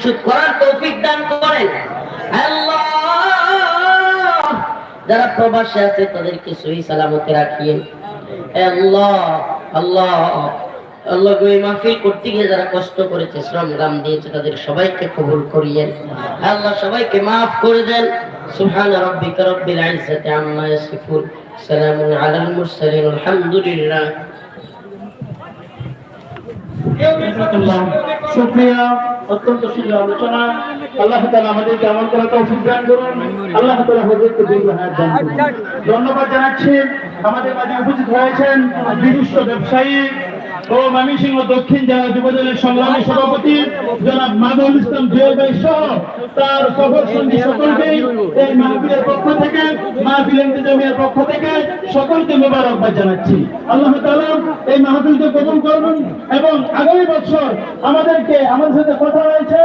পরিশোধ করার তৌফিক দান যারা প্রবাসে আছে, তাদেরকে সহি সালামতে রাখিয়েন আল্লাহ আল্লাহ আল্লাহ মাহফিল করতে গিয়ে যারা কষ্ট করেছে, শ্রম দিয়েছে, তাদের সবাইকে কবুল করিয়েন আল্লাহ সবাইকে মাফ করে দেন। সুবহান রাব্বিকা রব্বিল আম্মা আলাল মুরসালিন। আলহামদুলিল্লাহ। শুক্রিয়া। অত্যন্ত সুন্দর আলোচনা। আল্লাহ তালা আমাদেরকে আমল করা তৌফিক দান করুন। আল্লাহ তালা হজরতকে দীর্ঘ হায়াত দান করুন। ধন্যবাদ জানাচ্ছি। আমাদের মাঝে উপস্থিত হয়েছেন বিশিষ্ট ব্যবসায়ী ও ময়মনসিংহ দক্ষিণ জেলা যুবদলের সংগ্রামী সভাপতি জনাব ইসলাম সহ তার সফর সঙ্গী এই মাহবিলের পক্ষ থেকে মাহবিল পক্ষ থেকে সকলকে মোবারকবাদ জানাচ্ছি। আল্লাহ তাআলা এই মাহবিলকে কবুল করুন এবং আগামী বছর আমাদেরকে আমাদের সাথে কথা হয়েছে